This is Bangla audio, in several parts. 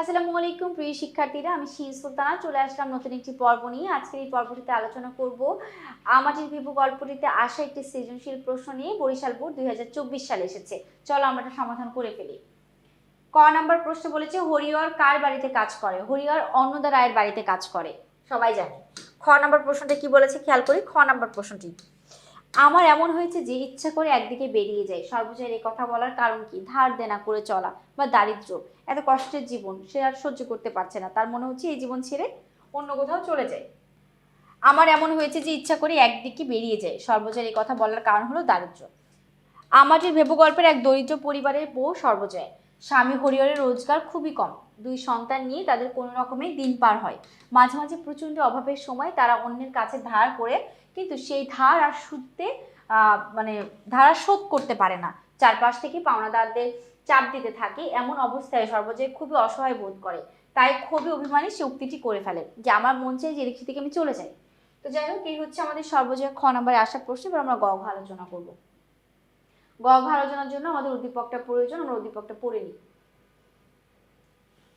আসসালামু আলাইকুম, প্রিয় শিক্ষার্থীরা। আমি শিন সুলতানা, চলে আসলাম নতুন একটি পর্ব নিয়ে। আজকের এই পর্বটিতে আলোচনা করব আমাদের ভিভু গল্পটিতে আসা একটি সৃজনশীল প্রশ্ন নিয়ে। বরিশাল বোর্ড দুই সালে এসেছে। চলো আমরা সমাধান করে ফেলি। ক নাম্বার প্রশ্ন বলেছে, হরিহর কার বাড়িতে কাজ করে? হরিহর অন্নদা রায়ের বাড়িতে কাজ করে। সবাই জানে। খ নাম্বার প্রশ্নটা কি বলেছে? খেয়াল করি, খ নাম্বার প্রশ্নটি। আমার এমন হয়েছে যে ইচ্ছা করে একদিকে বেরিয়ে যায় সর্বজয়ের এই কথা বলার কারণ কি? ধার দেনা করে চলা বা দারিদ্র্য। এত কষ্টের জীবন সে আর সহ্য করতে পারছে না। তার মনে হচ্ছে এই জীবন ছেড়ে অন্য কোথাও চলে যায়। আমার এমন হয়েছে যে ইচ্ছা করে একদিকে বেরিয়ে যায় সর্বজয়ের এই কথা বলার কারণ হলো দারিদ্র্য। আমাদের ভেবু গল্পের এক দরিদ্র পরিবারের বউ সর্বজয়। স্বামী হরিহরের রোজগার খুবই কম। দুই সন্তান নিয়ে তাদের কোনো রকমে দিন পার হয়। মাঝে মাঝে প্রচণ্ড অভাবের সময় তারা অন্যের কাছে ধার করে কিন্তু সেই ধার আর সুদতে মানে ধারা শোধ করতে পারে না। চারপাশ থেকে পাওনাদারদের চাপ দিতে থাকে, এমন অবস্থায় সর্বজয় খুবই অসহায় বোধ করে। তাই খুবই অভিমানী সে উক্তিটি করে ফেলে, যে আমার মন চাই যে রিক্সা থেকে আমি চলে যাই। তো যাই হোক, এই হচ্ছে আমাদের সর্বজয় খ নম্বরে আসা প্রশ্ন, এবার আমরা গ আলোচনা করব। গ আলোচনার জন্য আমাদের উদ্দীপকটা প্রয়োজন, আমরা উদ্দীপকটা পড়ে নিই।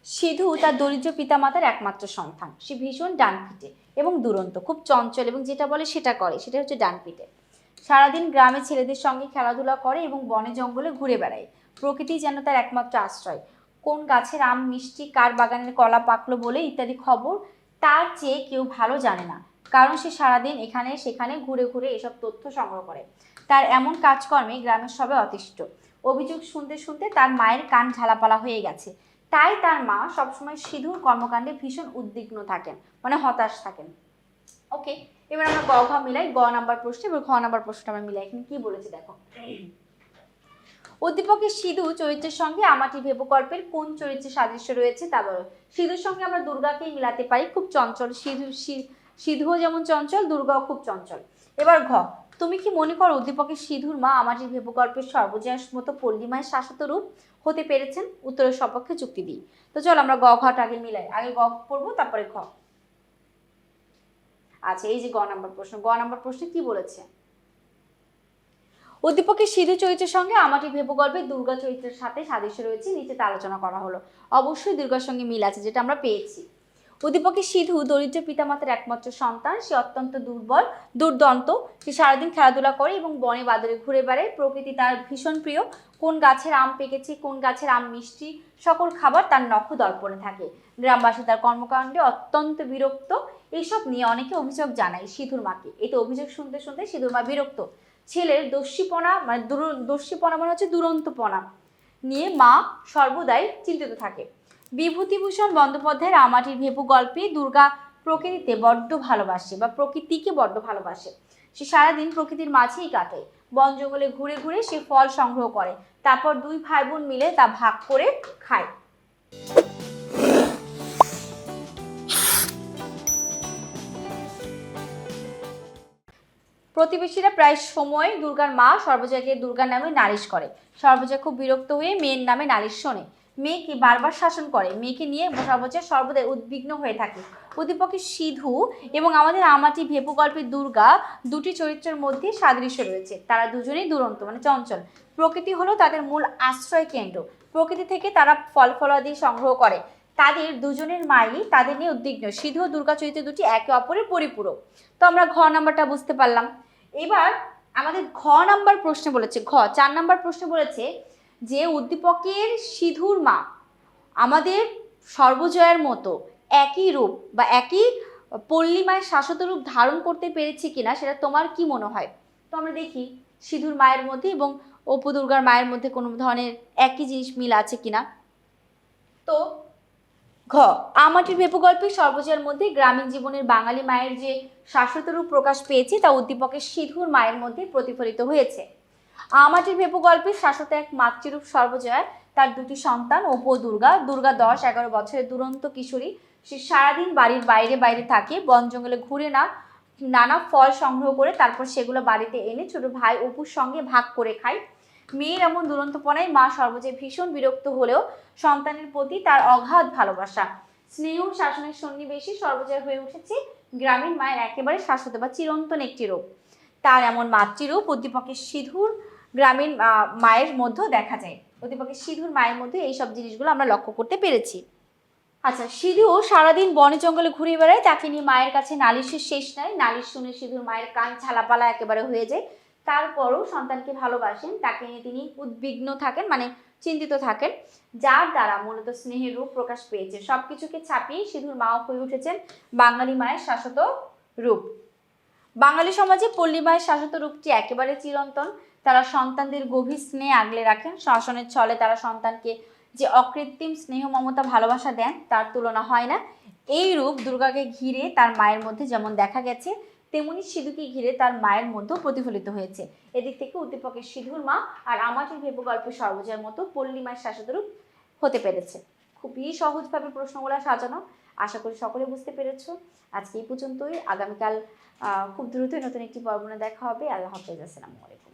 সিধু তার দরিদ্র পিতামাতার একমাত্র সন্তান। সে ভীষণ ডানপিটে এবং দুরন্ত, খুব চঞ্চল এবং যেটা বলে সেটা করে সেটা হচ্ছে ডানপিটে। সারাদিন গ্রামে ছেলেদের সঙ্গে খেলাধুলা করে এবং বনে জঙ্গলে ঘুরে বেড়ায়। প্রকৃতি যেন তার একমাত্র আশ্রয়। কোন গাছের আম, মিষ্টি, কার বাগানের কলা পাকলো বলে ইত্যাদি খবর তার চেয়ে কেউ ভালো জানে না, কারণ সে সারাদিন এখানে, সেখানে ঘুরে ঘুরে এসব তথ্য সংগ্রহ করে। তার এমন কাজকর্মে গ্রামের সবে অতিষ্ঠ। অভিযোগ শুনতে শুনতে তার মায়ের কান ঝালাপালা হয়ে গেছে। তাই তার মা সবসময় সিধুর কর্মকাণ্ডে ভীষণ উদ্বিগ্ন থাকেন মানে হতাশ থাকেন। ওকে এবার আমরা গ, ঘ মিলাই গ নাম্বার প্রশ্ন, এবার ঘ নাম্বার প্রশ্নটা আমরা মিলাই। এখানে কি বলেছে দেখো? উদ্দীপকের সিধু চরিত্রের সঙ্গে আমাটি ভেবো গল্পের কোন চরিত্রের সাদৃশ্য রয়েছে তা বলো। সিধুর সঙ্গে আমরা দুর্গাকেই মিলাতে পারি, খুব চঞ্চল। সিধু সিধুও যেমন চঞ্চল, দুর্গাও খুব চঞ্চল। এবার ঘ তুমি কি মনে করো উদ্দীপকের সিধুর মা আমাটির ভেবো গল্পের সর্বজয়ার মতো পল্লিমায় শাশ্বত রূপ হতে পেরেছেন? উত্তরের সপক্ষে যুক্তি দিই। তো চলো আমরা গ ঘটা আগে মিলাই। আগে গ পড়ব, তারপরে ঘ। আচ্ছা এই যে গ নাম্বার প্রশ্ন। গ নাম্বার প্রশ্নে কি বলেছে? উদ্দীপকের সিধু চরিত্রের সঙ্গে আমাটি ভেবো গল্পে দুর্গা চরিত্রের সাথে সাদৃশ্য রয়েছে নিচে তা আলোচনা করা হলো। অবশ্যই দুর্গার সঙ্গে মিল আছে, যেটা আমরা পেয়েছি। উদ্দীপকের সিধু দরিদ্র পিতামাতার একমাত্র সন্তান। সে অত্যন্ত দুর্বল, দুর্দন্ত। সে সারাদিন খেলাধুলা করে এবং বনে বাদরে ঘুরে বেড়ায়। প্রকৃতি তার ভীষণ প্রিয়। কোন গাছের আম পেকেছে, কোন গাছের আম মিষ্টি, সকল খাবার তার নখ দর্পণে থাকে। গ্রামবাসী তার কর্মকাণ্ডে অত্যন্ত বিরক্ত। এইসব নিয়ে অনেকে অভিযোগ জানায় সিধুর মাকে। এতে অভিযোগ শুনতে শুনতে সিধুর মা বিরক্ত। ছেলের দস্যিপনা মানে দস্যিপনা মানে হচ্ছে দুরন্তপনা নিয়ে মা সর্বদাই চিন্তিত থাকে। বিভূতিভূষণ বন্দ্যোপাধ্যায়ের আমাটির ভেপু গল্পে দুর্গা প্রকৃতিতে বড্ড ভালোবাসে বা প্রকৃতিকে বড্ড ভালোবাসে। সে সারাদিন প্রকৃতির মাঝেই কাটে। বন জঙ্গলে ঘুরে ঘুরে সে ফল সংগ্রহ করে। তারপর দুই ভাই বোন মিলে তা ভাগ করে খায়। প্রতিবেশীরা প্রায় সময় দুর্গার মা সর্বজয়কে দুর্গার নামে নালিশ করে। সর্বজয় খুব বিরক্ত হয়ে মেয়ের নামে নালিশ শোনে। মেয়েকে বারবার শাসন করে? মেয়েকে নিয়ে সর্বজয় সর্বদাই উদ্বিগ্ন হয়ে থাকে। প্রতিপক্ষে সিধু এবং আমাদের আমাটি ভেপু গল্পের দুর্গা দুটি চরিত্রের মধ্যে সাদৃশ্য রয়েছে। তারা দুজনেই দুরন্ত মানে চঞ্চল। প্রকৃতি হলো তাদের মূল আশ্রয় কেন্দ্র। প্রকৃতি থেকে তারা ফল ফলাদি সংগ্রহ করে। তাদের দুজনের মাই তাদের নিয়ে উদ্বিগ্ন। সিধু দুর্গা চরিত্র দুটি একে অপরের পরিপূরক। তো আমরা ঘ নাম্বারটা বুঝতে পারলাম। এবার আমাদের ঘ নাম্বার প্রশ্নে বলেছে। ঘ, চার নাম্বার প্রশ্নে বলেছে যে উদ্দীপকের সিধুর মা, আমাদের সর্বজয়ের মতো একই রূপ বা একই পল্লিমায় শাশ্বত রূপ ধারণ করতে পেরেছে কিনা, সেটা তোমার কি মনে হয়? তো আমরা দেখি সিধুর মায়ের মধ্যে এবং অপু দুর্গার মায়ের মধ্যে কোনো ধরনের একই জিনিস মিল আছে কিনা? তো, ঘ, আমাটির ভেপু সর্বজয়ের মধ্যে গ্রামীণ জীবনের বাঙালি মায়ের যে শাশ্বত রূপ প্রকাশ পেয়েছে, তা উদ্দীপকের সিধুর মায়ের মধ্যে প্রতিফলিত হয়েছে। আমাটির ভেপু গল্পের শাশ্বত এক মাতৃরূপ সর্বজয় তার দুটি সন্তান অপু দুর্গা। দুর্গা দশ, এগারো বছরের দুরন্ত কিশোরী। সে সারাদিন বাড়ির বাইরে বাইরে থাকে, বন জঙ্গলে ঘুরে না, নানা ফল সংগ্রহ করে তারপর সেগুলো বাড়িতে এনে ছোট ভাই অপুর সঙ্গে ভাগ করে খায়। মেয়ের এমন দুরন্তপনায় মা সর্বজয় ভীষণ বিরক্ত হলেও সন্তানের প্রতি তার অগাধ ভালোবাসা। স্নেহ শাসনের সন্নিবেশে সর্বজয় হয়ে উঠেছে গ্রামীণ মায়ের একেবারে শাশ্বত বা চিরন্তন একটি রূপ। তার এমন মাতৃরূপ উদ্দীপকের সিধুর গ্রামীণ মায়ের মধ্যেও দেখা যায়। উদ্দীপকের সিধুর মায়ের মধ্যে এই সব জিনিসগুলো আমরা লক্ষ্য করতে পেরেছি। আচ্ছা সিধু সারাদিন বনে জঙ্গলে ঘুরে বেড়ায়, তাকে নিয়ে মায়ের কাছে নালিশের শেষ নাই। নালিশ শুনে সিধুর মায়ের কান ছালাপালা একেবারে হয়ে যায়। তারপরও সন্তানকে ভালোবাসেন, তাকে নিয়ে তিনি উদ্বিগ্ন থাকেন মানে চিন্তিত থাকেন, যার দ্বারা মূলত স্নেহের রূপ প্রকাশ পেয়েছে। সব কিছুকে ছাপিয়ে সিধুর মাও হয়ে উঠেছেন বাঙালি মায়ের শাশ্বত রূপ। বাঙালি সমাজে পল্লী মায়ের শাশ্বত রূপটি একেবারে চিরন্তন। তারা সন্তানদের গভীর স্নেহ আগলে রাখেন। শাসনের ছলে তারা সন্তানকে যে অকৃত্রিম স্নেহ, মমতা, ভালোবাসা দেন, তার তুলনা হয় না। এই রূপ দুর্গাকে ঘিরে তার মায়ের মধ্যে যেমন দেখা গেছে, তেমনি সিধুকে ঘিরে তার মায়ের মধ্যেও প্রতিফলিত হয়েছে। এদিক থেকে উদ্দীপকের সিধুর মা আর আমাদের ভেব গল্পের সর্বজয়ের মতো পল্লী মায়ের শাশ্বত রূপ হতে পেরেছে। খুবই সহজভাবে প্রশ্নগুলো সাজানো। আশা করি সকলে বুঝতে পেরেছ। আজকে এই পর্যন্তই। আগামীকাল খুব দ্রুতই নতুন একটি পর্বনে দেখা হবে। আল্লাহ হাফেজ। আসসালামু আলাইকুম।